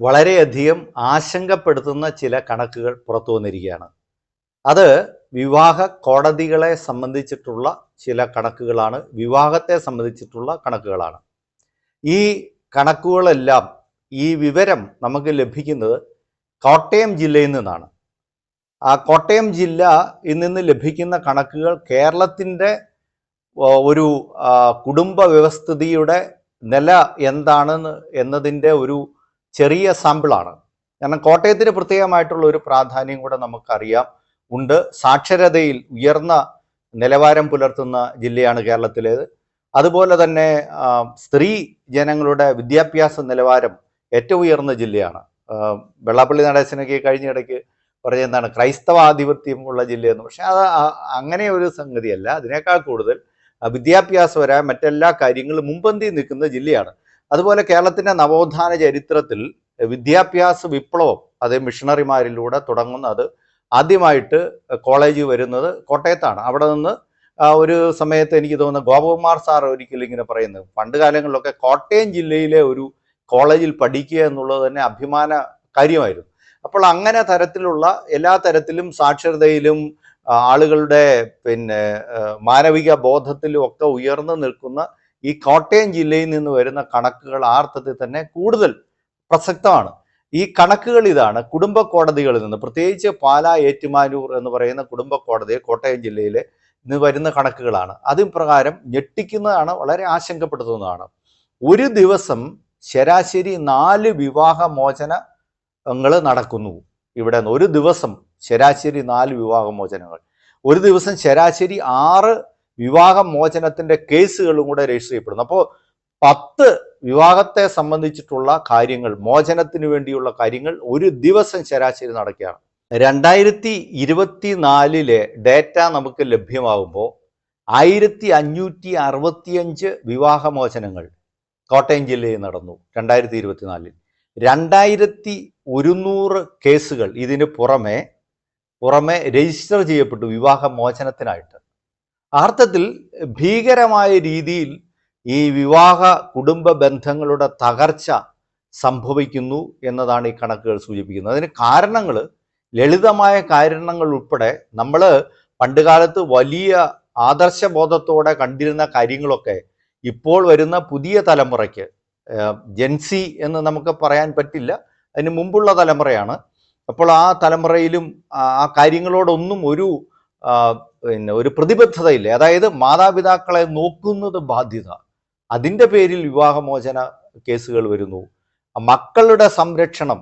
വളരെയധികം ആശങ്കപ്പെടുത്തുന്ന ചില കണക്കുകൾ പുറത്തു വന്നിരിക്കുകയാണ്. അത് വിവാഹ കോടതികളെ സംബന്ധിച്ചിട്ടുള്ള ചില കണക്കുകളാണ് വിവാഹത്തെ സംബന്ധിച്ചിട്ടുള്ള കണക്കുകളാണ്. ഈ കണക്കുകളെല്ലാം ഈ വിവരം നമുക്ക് ലഭിക്കുന്നത് കോട്ടയം ജില്ലയിൽ നിന്നാണ്. ആ കോട്ടയം ജില്ലയിൽ നിന്ന് ലഭിക്കുന്ന കണക്കുകൾ കേരളത്തിന്റെ ഒരു കുടുംബ വ്യവസ്ഥിതിയുടെ നില എന്താണെന്ന് എന്നതിന്റെ ഒരു ചെറിയ സാമ്പിളാണ്. കാരണം കോട്ടയത്തിന് പ്രത്യേകമായിട്ടുള്ള ഒരു പ്രാധാന്യം കൂടെ നമുക്കറിയാം. ഉണ്ട്. സാക്ഷരതയിൽ ഉയർന്ന നിലവാരം പുലർത്തുന്ന ജില്ലയാണ് കേരളത്തിലേത് അതുപോലെ തന്നെ സ്ത്രീ ജനങ്ങളുടെ വിദ്യാഭ്യാസ നിലവാരം ഏറ്റവും ഉയർന്ന ജില്ലയാണ്. വെള്ളാപ്പള്ളി നടേശനൊക്കെ കഴിഞ്ഞിടയ്ക്ക് പറഞ്ഞ എന്താണ് ക്രൈസ്തവാധിപത്യം ഉള്ള ജില്ലയെന്ന്. പക്ഷെ അത് അങ്ങനെ ഒരു സംഗതിയല്ല. അതിനേക്കാൾ കൂടുതൽ വിദ്യാഭ്യാസപരമായ മറ്റെല്ലാ കാര്യങ്ങളും മുമ്പന്തി നിൽക്കുന്ന ജില്ലയാണ്. അതുപോലെ കേരളത്തിന്റെ നവോത്ഥാന ചരിത്രത്തിൽ വിദ്യാഭ്യാസ വിപ്ലവം അത് മിഷണറിമാരിലൂടെ തുടങ്ങുന്നത് ആദ്യമായിട്ട് കോളേജ് വരുന്നത് കോട്ടയത്താണ്. അവിടെ നിന്ന് ഒരു സമയത്ത് എനിക്ക് തോന്നുന്നു ഗോപകുമാർ സാർ ഒരിക്കലും ഇങ്ങനെ പറയുന്നത്. പണ്ട് കാലങ്ങളിലൊക്കെ കോട്ടയം ജില്ലയിലെ ഒരു കോളേജിൽ പഠിക്കുക എന്നുള്ളത് തന്നെ അഭിമാന കാര്യമായിരുന്നു. അപ്പോൾ അങ്ങനെ തരത്തിലുള്ള എല്ലാ തരത്തിലും സാക്ഷരതയിലും ആളുകളുടെ പിന്നെ മാനവിക ബോധത്തിലും ഒക്കെ ഉയർന്നു നിൽക്കുന്ന ഈ കോട്ടയം ജില്ലയിൽ നിന്ന് വരുന്ന കണക്കുകൾ ആ അർത്ഥത്തിൽ തന്നെ കൂടുതൽ പ്രസക്തമാണ്. ഈ കണക്കുകൾ ഇതാണ്. കുടുംബ കോടതികളിൽ നിന്ന് പ്രത്യേകിച്ച് പാലാ ഏറ്റുമാനൂർ എന്ന് പറയുന്ന കുടുംബ കോടതി കോട്ടയം ജില്ലയിലെ നിന്ന് വരുന്ന കണക്കുകളാണ്. അതിപ്രകാരം ഞെട്ടിക്കുന്നതാണ് വളരെ ആശങ്കപ്പെടുത്തുന്നതാണ്. ഒരു ദിവസം ശരാശരി നാല് വിവാഹ മോചനങ്ങൾ നടക്കുന്നു. ഇവിടെ ഒരു ദിവസം ശരാശരി നാല് വിവാഹമോചനങ്ങൾ ഒരു ദിവസം ശരാശരി ആറ് വിവാഹ മോചനത്തിന്റെ കേസുകളും കൂടെ രജിസ്റ്റർ ചെയ്യപ്പെടുന്നു. അപ്പോൾ പത്ത് വിവാഹത്തെ സംബന്ധിച്ചിട്ടുള്ള കാര്യങ്ങൾ മോചനത്തിന് വേണ്ടിയുള്ള കാര്യങ്ങൾ ഒരു ദിവസം ശരാശരി നടക്കുകയാണ്. രണ്ടായിരത്തി ഇരുപത്തിനാലിലെ ഡേറ്റ നമുക്ക് ലഭ്യമാകുമ്പോൾ ആയിരത്തി അഞ്ഞൂറ്റി അറുപത്തിയഞ്ച് വിവാഹമോചനങ്ങൾ കോട്ടയം ജില്ലയിൽ നടന്നു രണ്ടായിരത്തി ഇരുപത്തിനാലിൽ രണ്ടായിരത്തി ഒരുന്നൂറ് കേസുകൾ ഇതിന് പുറമെ പുറമെ രജിസ്റ്റർ ചെയ്യപ്പെട്ടു വിവാഹ അർത്ഥത്തിൽ ഭീകരമായ രീതിയിൽ ഈ വിവാഹ കുടുംബ ബന്ധങ്ങളുടെ തകർച്ച സംഭവിക്കുന്നു എന്നതാണ് ഈ കണക്കുകൾ സൂചിപ്പിക്കുന്നത്. അതിന് കാരണങ്ങൾ ലളിതമായ കാരണങ്ങൾ ഉൾപ്പെടെ നമ്മൾ പണ്ടുകാലത്ത് വലിയ ആദർശബോധത്തോടെ കണ്ടിരുന്ന കാര്യങ്ങളൊക്കെ ഇപ്പോൾ വരുന്ന പുതിയ തലമുറയ്ക്ക് ജെൻസി എന്ന് നമുക്ക് പറയാൻ പറ്റില്ല. അതിന് മുമ്പുള്ള തലമുറയാണ്. അപ്പോൾ ആ തലമുറയിലും ആ കാര്യങ്ങളോടൊന്നും ഒരു പിന്നെ ഒരു പ്രതിബദ്ധതയില്ല? അതായത് മാതാപിതാക്കളെ നോക്കുന്നത് ബാധ്യത. അതിന്റെ പേരിൽ വിവാഹമോചന കേസുകൾ വരുന്നു. മക്കളുടെ സംരക്ഷണം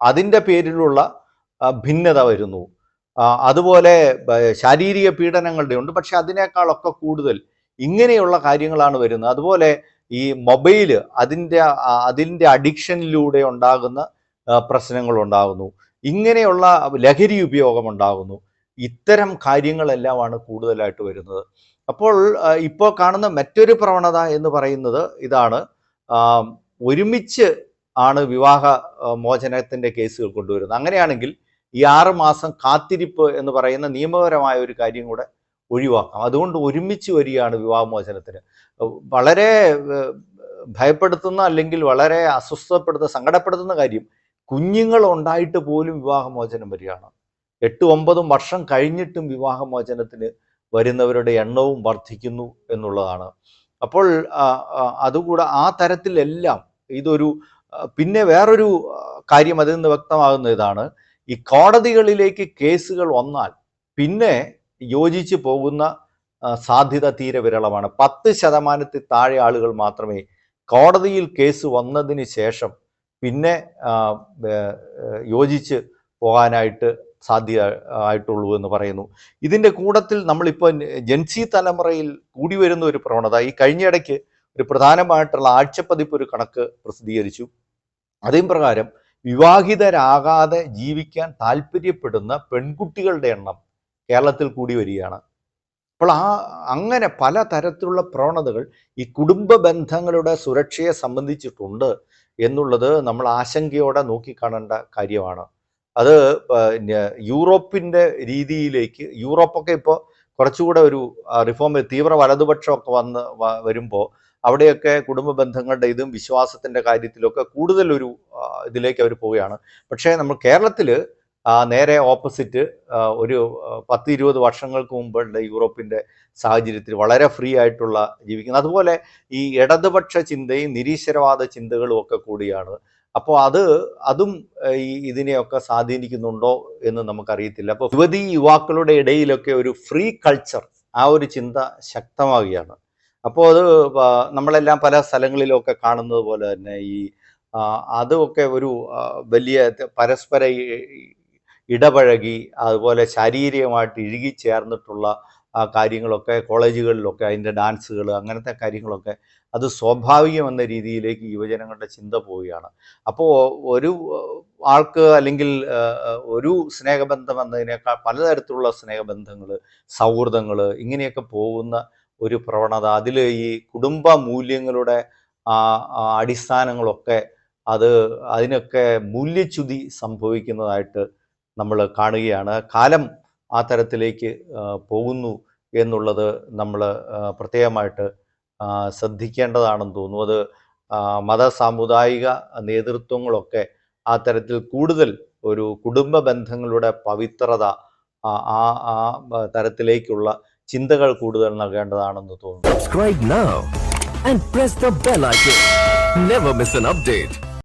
അതിന്റെ പേരിലുള്ള ഭിന്നത വരുന്നു. അതുപോലെ ശാരീരിക പീഡനങ്ങളുടെ ഉണ്ട്. പക്ഷെ അതിനേക്കാളൊക്കെ കൂടുതൽ ഇങ്ങനെയുള്ള കാര്യങ്ങളാണ് വരുന്നത്. അതുപോലെ ഈ മൊബൈൽ അതിന്റെ അതിന്റെ അഡിക്ഷനിലൂടെ ഉണ്ടാകുന്ന പ്രശ്നങ്ങൾ ഉണ്ടാകുന്നു. ഇങ്ങനെയുള്ള ലഹരി ഉപയോഗം ഉണ്ടാകുന്നു. ഇത്തരം കാര്യങ്ങളെല്ലാമാണ് കൂടുതലായിട്ട് വരുന്നത്. അപ്പോൾ ഇപ്പോൾ കാണുന്ന മറ്റൊരു പ്രവണത എന്ന് പറയുന്നത് ഇതാണ്. ഒരുമിച്ച് ആണ് വിവാഹ മോചനത്തിന്റെ കേസുകൾ കൊണ്ടുവരുന്നത്. അങ്ങനെയാണെങ്കിൽ ഈ ആറ് മാസം കാത്തിരിപ്പ് എന്ന് പറയുന്ന നിയമപരമായ ഒരു കാര്യം കൂടെ ഒഴിവാക്കാം. അതുകൊണ്ട് ഒരുമിച്ച് വരികയാണ് വിവാഹമോചനത്തിന് വളരെ ഭയപ്പെടുത്തുന്ന അല്ലെങ്കിൽ വളരെ അസ്വസ്ഥപ്പെടുത്തുന്ന സങ്കടപ്പെടുത്തുന്ന കാര്യം കുഞ്ഞുങ്ങൾ ഉണ്ടായിട്ട് പോലും വിവാഹമോചനം വരികയാണ്. എട്ട് ഒമ്പതും വർഷം കഴിഞ്ഞിട്ടും വിവാഹമോചനത്തിന് വരുന്നവരുടെ എണ്ണവും വർദ്ധിക്കുന്നു എന്നുള്ളതാണ്. അപ്പോൾ അതുകൂടെ ആ തരത്തിലെല്ലാം ഇതൊരു പിന്നെ വേറൊരു കാര്യം അതിൽ നിന്ന് വ്യക്തമാകുന്ന ഇതാണ്. ഈ കോടതികളിലേക്ക് കേസുകൾ വന്നാൽ പിന്നെ യോജിച്ച് പോകുന്ന സാധ്യത തീരെ വിരളമാണ്. പത്ത് ശതമാനത്തിൽ താഴെ ആളുകൾ മാത്രമേ കോടതിയിൽ കേസ് വന്നതിന് ശേഷം പിന്നെ യോജിച്ച് പോകാനായിട്ട് സാധ്യ ആയിട്ടുള്ളൂ എന്ന് പറയുന്നു. ഇതിന്റെ കൂടത്തിൽ നമ്മളിപ്പോൾ ജെൻസി തലമുറയിൽ കൂടി വരുന്ന ഒരു പ്രവണത ഈ കഴിഞ്ഞിടയ്ക്ക് ഒരു പ്രധാനമായിട്ടുള്ള ആഴ്ചപ്പതിപ്പ് ഒരു കണക്ക് പ്രസിദ്ധീകരിച്ചു. അതേം പ്രകാരം വിവാഹിതരാകാതെ ജീവിക്കാൻ താല്പര്യപ്പെടുന്ന പെൺകുട്ടികളുടെ എണ്ണം കേരളത്തിൽ കൂടി വരികയാണ്. അപ്പോൾ ആ അങ്ങനെ പല തരത്തിലുള്ള പ്രവണതകൾ ഈ കുടുംബ ബന്ധങ്ങളുടെ സുരക്ഷയെ സംബന്ധിച്ചിട്ടുണ്ട് എന്നുള്ളത് നമ്മൾ ആശങ്കയോടെ നോക്കിക്കാണേണ്ട കാര്യമാണ്. അത് യൂറോപ്പിന്റെ രീതിയിലേക്ക് യൂറോപ്പൊക്കെ ഇപ്പോൾ കുറച്ചുകൂടെ ഒരു റിഫോം തീവ്ര വലതുപക്ഷമൊക്കെ വന്ന് വരുമ്പോൾ അവിടെയൊക്കെ കുടുംബ ബന്ധങ്ങളുടെ ഇതും വിശ്വാസത്തിന്റെ കാര്യത്തിലൊക്കെ കൂടുതലൊരു ഇതിലേക്ക് അവർ പോവുകയാണ്. പക്ഷേ നമ്മൾ കേരളത്തിൽ നേരെ ഓപ്പോസിറ്റ് ഒരു പത്ത് ഇരുപത് വർഷങ്ങൾക്ക് മുമ്പുള്ള യൂറോപ്പിന്റെ സാഹചര്യത്തിൽ വളരെ ഫ്രീ ആയിട്ടുള്ള ജീവിക്കുന്നത് അതുപോലെ ഈ ഇടതുപക്ഷ ചിന്തയും നിരീശ്വരവാദ ചിന്തകളും ഒക്കെ കൂടിയാണ് അപ്പോൾ അത് അതും ഈ ഇതിനെയൊക്കെ സ്വാധീനിക്കുന്നുണ്ടോ എന്ന് നമുക്കറിയത്തില്ല. അപ്പോൾ യുവതി യുവാക്കളുടെ ഇടയിലൊക്കെ ഒരു ഫ്രീ കൾച്ചർ ആ ഒരു ചിന്ത ശക്തമാവുകയാണ്. അപ്പോൾ അത് നമ്മളെല്ലാം പല സ്ഥലങ്ങളിലൊക്കെ കാണുന്നത് പോലെ തന്നെ ഈ അതൊക്കെ ഒരു വലിയ പരസ്പര ഇടപഴകി അതുപോലെ ശാരീരികമായിട്ട് ഇഴുകി ചേർന്നിട്ടുള്ള കാര്യങ്ങളൊക്കെ കോളേജുകളിലൊക്കെ അതിന്റെ ഡാൻസുകൾ അങ്ങനത്തെ കാര്യങ്ങളൊക്കെ അത് സ്വാഭാവികം എന്ന രീതിയിലേക്ക് യുവജനങ്ങളുടെ ചിന്ത പോവുകയാണ്. അപ്പോൾ ഒരു ആൾക്ക് അല്ലെങ്കിൽ ഒരു സ്നേഹബന്ധം എന്നതിനേക്കാൾ പലതരത്തിലുള്ള സ്നേഹബന്ധങ്ങൾ സൗഹൃദങ്ങൾ ഇങ്ങനെയൊക്കെ പോകുന്ന ഒരു പ്രവണത അതിൽ ഈ കുടുംബ മൂല്യങ്ങളുടെ അടിസ്ഥാനങ്ങളൊക്കെ അത് അതിനൊക്കെ മൂല്യച്യുതി സംഭവിക്കുന്നതായിട്ട് നമ്മൾ കാണുകയാണ്. കാലം ആ തരത്തിലേക്ക് പോകുന്നു എന്നുള്ളത് നമ്മൾ പ്രത്യേകമായിട്ട് ശ്രദ്ധിക്കേണ്ടതാണെന്ന് തോന്നുന്നു. അത് മത സാമുദായിക നേതൃത്വങ്ങളൊക്കെ ആ തരത്തിൽ കൂടുതൽ ഒരു കുടുംബ ബന്ധങ്ങളുടെ പവിത്രത ആ ആ തരത്തിലേക്കുള്ള ചിന്തകൾ കൂടുതൽ നൽകേണ്ടതാണെന്ന് തോന്നുന്നു.